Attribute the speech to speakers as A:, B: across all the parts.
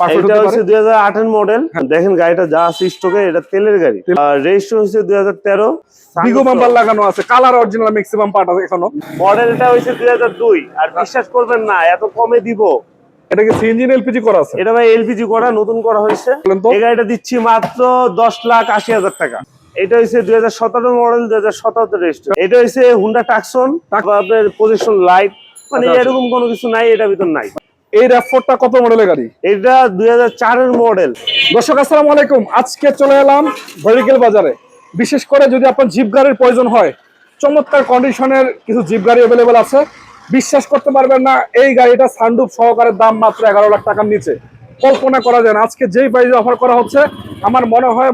A: Perfect
B: এটা
A: হতে
B: হচ্ছে দুই হাজার আটের মডেল দেখেন গাড়িটা যা আছে স্টকে এটা তেলের গাড়ি। আর রেজিস্ট্রেশন হচ্ছে দুই হাজার তেরো।
A: বিগো বাম্পার লাগানো আছে। কালার অরিজিনাল ম্যাক্সিমাম পার্ট আছে এখনও।
B: মডেলটা হচ্ছে দুই হাজার দুই। আর বিশ্বাস করবেন না এত কমে দিব।
A: এটা কি সিএনজি এলপিজি করা আছে?
B: এটা ভাই এলপিজি করা নতুন করা হয়েছে। এই গাড়িটা দিচ্ছি মাত্র দশ লাখ আশি হাজার টাকা। এটা হচ্ছে দুই হাজার সতেরো মডেল দুই হাজার সতেরো রেজিস্টার এটা হচ্ছে হুন্ডা টাকসন আপনার পজিশন লাইট মানে
A: আচ্ছা, আচ্ছা।
B: এরকম কোনো কিছু নাই এটার ভিতর নাই।
A: এই র্যাফোরটা কত মডেলের গাড়ি?
B: এটা দুই চারের মডেল
A: দর্শক আসসালামু আলাইকুম। আজকে চলে এলাম ভেরিকেল বাজারে। বিশেষ করে যদি আপনার জিপ গাড়ির প্রয়োজন হয় চমৎকার কন্ডিশনের কিছু জিপ গাড়ি অ্যাভেলেবেল আছে। বিশ্বাস করতে পারবেন না এই গাড়িটা সানডুপ সহকারে দাম মাত্র এগারো লাখ টাকার নিচে। কল্পনা করা যায় না। আজকে যেই প্রাইজে অফার করা হচ্ছে আমার মনে হয়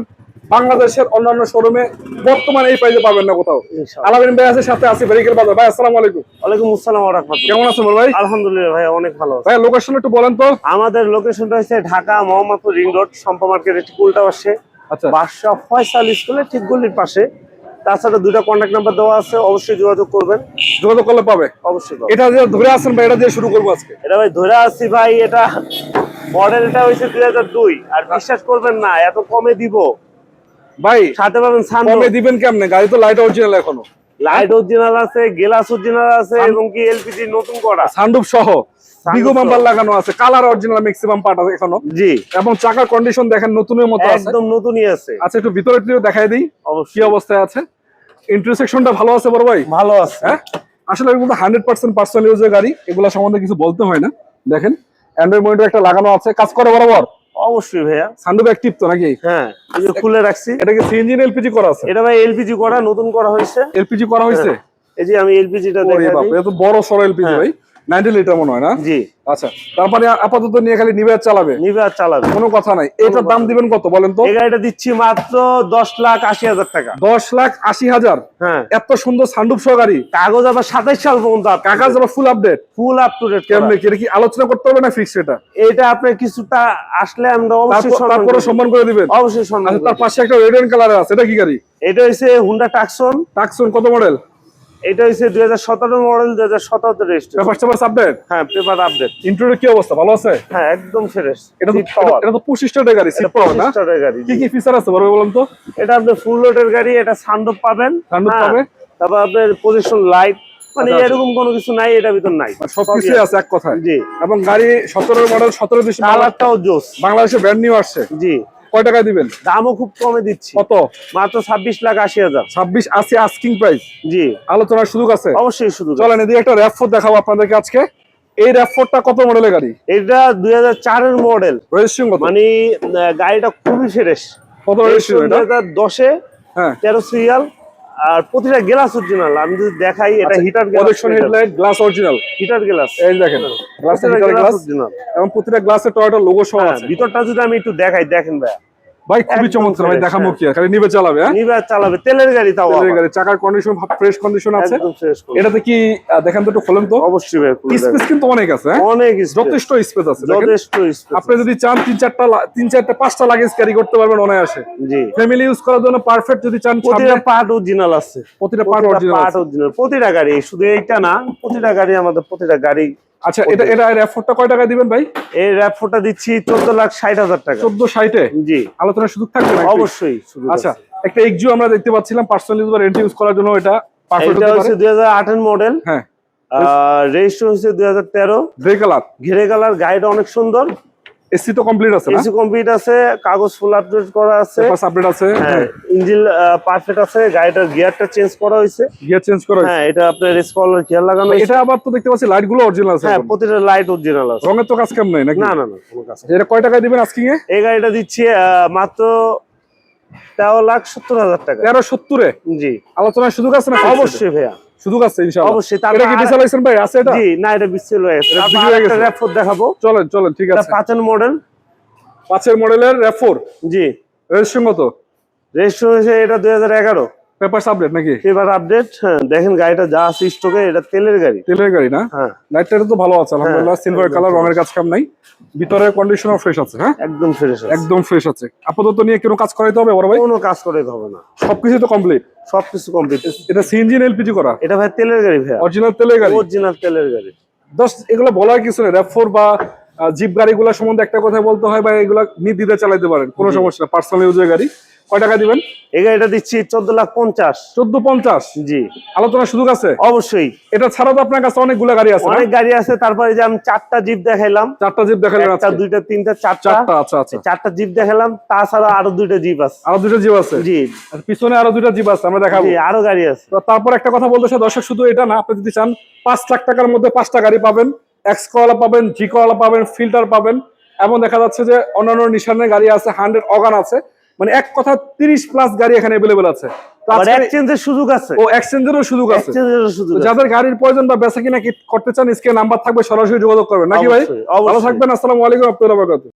A: বাংলাদেশের অন্যান্য শোরুমে বর্তমানে এই প্রাইজে পাবেন না কোথাও। আলামিন ভাই আছে সাথে আছে ভেরিকেল বাজার। ভাই আসসালামু আলাইকুম।
B: ওয়ালাইকুম আসসালাম ওয়া রাহমাতুল্লাহ।
A: কেমন আছেন ভাই?
B: আলহামদুলিল্লাহ ভাই অনেক ভালো
A: ভাই লোকেশন একটু বলেন তো।
B: আমাদের লোকেশনটা হচ্ছে ঢাকা মোহাম্মদপুর রিং রোড সম্পা মার্কেটের ঠিক উল্টা পাশে।
A: আচ্ছা।
B: বাদশাহ ফয়সাল স্কুলের ঠিক গলির পাশে। তাছাড়া দুটো কন্ট্যাক্ট নাম্বার দেওয়া আছে অবশ্যই যোগাযোগ করবেন।
A: যোগাযোগ করলে পাবে?
B: অবশ্যই।
A: এটা যে ধরে আসেন ভাই এটা দিয়ে শুরু করব আজকে।
B: এটা ভাই ধরে আসছি ভাই এটা মডেলটা হয়েছে দুই হাজার দুই। আর বিশ্বাস করবেন না এত কমে দিব।
A: ভাই
B: সাথে পাবেন
A: কমে দিবেন কেমনে? গাড়ি তো লাইট অরিজিনাল এখনও।
B: লাইট অরিজিনাল আছে গ্লাস অরিজিনাল আছে এবং কি এলপিজি নতুন করা।
A: সানরুফ সহ। বিগো বাম্পার লাগানো আছে কালার অরিজিনাল ম্যাক্সিমাম পার্ট আছে এখনও।
B: জি।
A: এবং চাকার কন্ডিশন দেখেন নতুনের মতো আছে।
B: একদম নতুনই আছে।
A: আচ্ছা একটু ভিতরে একটু দেখাই দিই। কি
B: অবশ্যই
A: অবস্থায় আছে? ইন্টারসেকশনটা ভালো আছে বড় ভাই?
B: ভালো আছে।
A: হ্যাঁ? আসলে এগুলো হান্ড্রেড পার্সেন্ট পার্সোনাল ইউজের গাড়ি। এগুলো সম্বন্ধে কিছু বলতে হয় না। দেখেন অ্যান্ড্রয়েড মনিটর একটা লাগানো আছে। কাজ করে বরাবর।
B: অবশ্যই ভাইয়া।
A: সানরুফ অ্যাক্টিভ তো নাকি?
B: হ্যাঁ এই যে খুলে রাখছি।
A: এটা কি সিএনজি এলপিজি করা আছে?
B: এটা ভাই এলপিজি করা নতুন করা হয়েছে।
A: এলপিজি করা হয়েছে?
B: এই যে আমি এলপিজিটা দেখাই
A: বাপ। এটা তো বড় সরো এলপিজি
B: হ্যাঁ।
A: ভাই। নাইনটি লিটার মনে হয় না?
B: জি।
A: আচ্ছা তারপরে আপাতত নিয়ে খালি নিবে চালাবে?
B: নিবে চালাবে।
A: কোনো কথা নাই। এটার দাম দিবেন কত বলেন তো?
B: এই গাড়িটা দিচ্ছি মাত্র দশ লাখ আশি হাজার টাকা।
A: দশ লাখ আশি হাজার?
B: হ্যাঁ।
A: এত সুন্দর সানডুপ সহ গাড়ি?
B: কাগজ আবার সাতাইশ সাল পর্যন্ত
A: কাগজ আবার full update
B: full up to date
A: কেমনে কি? আলোচনা করতে হবে না ফিক্স এটা?
B: এটা আপনি কিছুটা আসলে আমরা অবশ্যই সম্মান
A: তারপরে সম্মান করে দিবেন?
B: অবশ্যই সম্মান
A: আচ্ছা তার পাশে একটা রেড এন্ড কালার আছে। এটা কি গাড়ি?
B: এটা হচ্ছে হুন্ডা টাকসন
A: টাকসন কত মডেল
B: এটা হচ্ছে দুই হাজার সতেরো মডেল দুই হাজার সতেরো রেজিস্টার
A: পেপার আপডেট
B: হ্যাঁ পেপার আপডেট
A: ইন্টারিয়র কি অবস্থা? ভালো আছে?
B: হ্যাঁ একদম ফ্রেশ
A: এটা তো এটা তো গাড়ি সিট না?
B: গাড়ি
A: কি কি ফিচার আছে? বড় বলেন তো।
B: এটা আপনি ফুল লোডের গাড়ি এটা সানরুফ পাবেন।
A: Sunroof
B: হ্যাঁ,
A: পাবে।
B: তারপর আপনার পজিশন লাইট মানে
A: আচ্ছা, আচ্ছা।
B: এরকম কোনো কিছু নাই এটার ভিতর নাই।
A: সবকিছু আছে এক কথায়।
B: জি।
A: এবং গাড়ি সতেরো মডেল সতেরো দেশে
B: কালারটাও জোস।
A: বাংলাদেশে ব্র্যান্ড নিউ আসছে।
B: জি।
A: কয় টাকা দিবেন?
B: দামও খুব কমে দিচ্ছি।
A: কত?
B: মাত্র ছাব্বিশ লাখ আশি হাজার।
A: ছাব্বিশ আশি আস্কিং প্রাইস
B: জি।
A: আলোচনার সুযোগ আছে?
B: অবশ্যই সুযোগ
A: চলেন এদিকে একটা র্যাপ ফোর দেখাবো আপনাদেরকে আজকে। এই র্যাপফোরটা কত মডেলের গাড়ি?
B: এটা দুই হাজার চারের মডেল
A: রেজিস্ট্রেশন
B: মানে গাড়িটা খুবই ফ্রেশ
A: কত রেজিস্ট্রেশন
B: দশে
A: হ্যাঁ।
B: তেরো সিরিয়াল আর প্রতিটা গ্লাস অরিজিনাল আমি যদি দেখাই এটা heater glass
A: projection headlight glass original
B: heater glass
A: এই দেখেন গ্লাস হিটার গ্লাস
B: অরিজিনাল
A: এবং প্রতিটা গ্লাসে টয়োটা লোগো সহ আছে।
B: হ্যাঁ, ভিতরটা যদি আমি একটু দেখাই দেখেন ভাই
A: ভাই খুবই চমৎকার ভাই দেখাবো
B: হ্যাঁ।
A: কি খালি নিবে চালাবে হ্যাঁ?
B: নিবে চালাবে। তেলের গাড়ি তাও
A: তেলের গাড়ি চাকার কন্ডিশন ফ্রেশ কন্ডিশন আছে। এটাতে কি দেখেন তো একটু খোলেন তো।
B: অবশ্যই ভাই
A: স্পেস কিন্তু অনেক আছে হ্যাঁ?
B: অনেক
A: যথেষ্ট স্পেস আছে
B: যথেষ্ট space
A: আপনি যদি চান তিন চারটা তিন চারটা পাঁচটা লাগেজ ক্যারি করতে পারবেন অনায়াসে।
B: জি।
A: ফ্যামিলি ইউজ করার জন্য পারফেক্ট যদি চান
B: প্রতিটা পার্ট অরিজিনাল আছে।
A: প্রতিটা পার্ট অরিজিনাল
B: প্রতিটা গাড়ি শুধু এইটা না প্রতিটা গাড়ি আমাদের প্রতিটা গাড়ি
A: আচ্ছা এটা এটা র্যাফোরটা কয় টাকা দিবেন ভাই?
B: এই র্যাপ ফোটা দিচ্ছি চোদ্দ লাখ ষাট হাজার টাকা।
A: 1460 এ
B: জি।
A: আলোচনার সুযোগ থাকবে না
B: অবশ্যই
A: আচ্ছা একটা এক্সিও আমরা দেখতে পাচ্ছিলাম পার্সোনাল ইউজ বা রেন্ট ইউজ করার জন্য এটা পারফেক্ট
B: এটা হচ্ছে 2008 এর মডেল
A: হ্যাঁ।
B: রেজিস্ট্রেশন হচ্ছে দুই হাজার তেরো।
A: গ্রে কালার
B: ঘিরে কালার গাড়িটা অনেক সুন্দর।
A: এসি তো কমপ্লিট আছে না?
B: এসি কমপ্লিট আছে কাগজ ফুল আপডেট করা আছে।
A: পেপারস আপডেট আছে
B: হ্যাঁ ইঞ্জিন পারফেক্ট আছে গাড়িটার গিয়ারটা চেঞ্জ করা হয়েছে।
A: গিয়ার চেঞ্জ করা।
B: হ্যাঁ এটা আপনার স্কলার গিয়ার লাগানো হয়েছে।
A: এটা আবার তো দেখতে পাচ্ছি লাইটগুলো অরিজিনাল আছে
B: হ্যাঁ প্রতিটা লাইট অরিজিনাল আছে।
A: রঙের তো কাজ কেমন নেই নাকি?
B: না না না কোনো কাজ
A: এটা কয় টাকা দিবেন আজকে
B: এই গাড়িটা দিচ্ছি মাত্র তেরো লাখ সত্তর হাজার টাকা।
A: তেরো সত্তরে?
B: জি।
A: আলোচনার সুযোগ আছে না?
B: অবশ্যই। ভাইয়া।
A: শুধু কাছে ইনশাআল্লাহ।
B: অবশ্যই
A: তার কি
B: না এটা বিশাল হয়ে দেখাবো।
A: চলেন চলেন ঠিক আছে।
B: পাঁচের মডেল
A: পাঁচের মডেলের র‍্যাপ4
B: জি।
A: রেজিস্ট্রেশন কত?
B: রেজিস্ট্রেশন এটা 2011
A: পেপার আপডেট নাকি?
B: আপডেট হ্যাঁ, দেখেন গাড়িটা যা এটা তেলের গাড়ি।
A: তেলের গাড়ি না?
B: হ্যাঁ।
A: তো ভালো আছে ফ্রেশ হ্যাঁ, আছে হ্যাঁ?
B: একদম
A: একদম ফ্রেশ আপাতত নিয়ে কোনো কাজ করাইতে হবে
B: কাজ করাইতে হবে না।
A: সবকিছু তো কমপ্লিট
B: সবকিছু কমপ্লিট
A: এটা এলপিজি করা?
B: এটা ভাই তেলের গাড়ি ভাই
A: অরিজিনাল তেলের গাড়ি?
B: অরিজিনাল তেলের গাড়ি।
A: জাস্ট এগুলো বলার কিছু নেই। বা জিপ গাড়িগুলো সম্বন্ধে একটা কথা বলতে হয় বা এগুলা নির্দ্বিধায় চালাইতে পারেন। কোনো সমস্যা পার্সোনাল ইউজের গাড়ি। কয় টাকা দিবেন?
B: এই গাড়িটা দিচ্ছি চোদ্দ লাখ পঞ্চাশ।
A: চোদ্দ পঞ্চাশ?
B: জি।
A: আলোচনার সুযোগ আছে?
B: অবশ্যই।
A: এটা তো আপনার কাছে অনেকগুলো গাড়ি আছে
B: অনেক গাড়ি আছে তারপরে যে আমি চারটা জিপ দেখাইলাম।
A: চারটা জিপ দেখালেন
B: একটা দুইটা তিনটা চারটা।
A: আচ্ছা আচ্ছা।
B: চারটা জিপ দেখালাম তাছাড়া আরও দুইটা জিপ আছে।
A: আরও জিপ আছে?
B: জি।
A: আর পিছনে আরও জিপ আছে আমরা দেখাবো।
B: আরও গাড়ি আছে।
A: তারপর একটা কথা বলতে দর্শক শুধু এটা না আপনি যদি চান পাঁচ লাখ টাকার মধ্যে পাঁচটা গাড়ি পাবেন এক্স কলা পাবেন জি কলা পাবেন ফিল্টার পাবেন এবং দেখা যাচ্ছে যে অন্যান্য নিশানের গাড়ি আছে হান্ড্রেড অগান আছে মানে এক কথা তিরিশ প্লাস গাড়ি এখানে অ্যাভেলেবেল আছে। আর
B: এক্সচেঞ্জের সুযোগ আছে।
A: ও এক্সচেঞ্জেরও সুযোগ আছে।
B: এক্সচেঞ্জেরও সুযোগ আছে।
A: যাদের গাড়ির প্রয়োজন বা বেচা কিনা করতে চান স্ক্রিনে নাম্বার থাকবে সরাসরি যোগাযোগ করবেন। নাকি ভাই? ভালো থাকবেন আসসালামু আলাইকুম আব্দুল্লাহ বারকাতুহু।